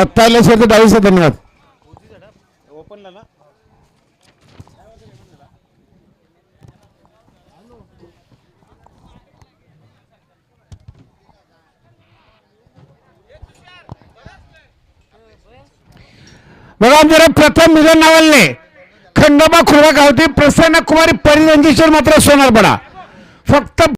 आत्ता आल्याशिवाय डावीस धन्यवाद. ओपनला ना? बघा जरा प्रथम मिलन नावालने खंडोबा खुरा गावती प्रसन्न कुमारी परिरंजेश्वर मात्र सोनार पडा फक्त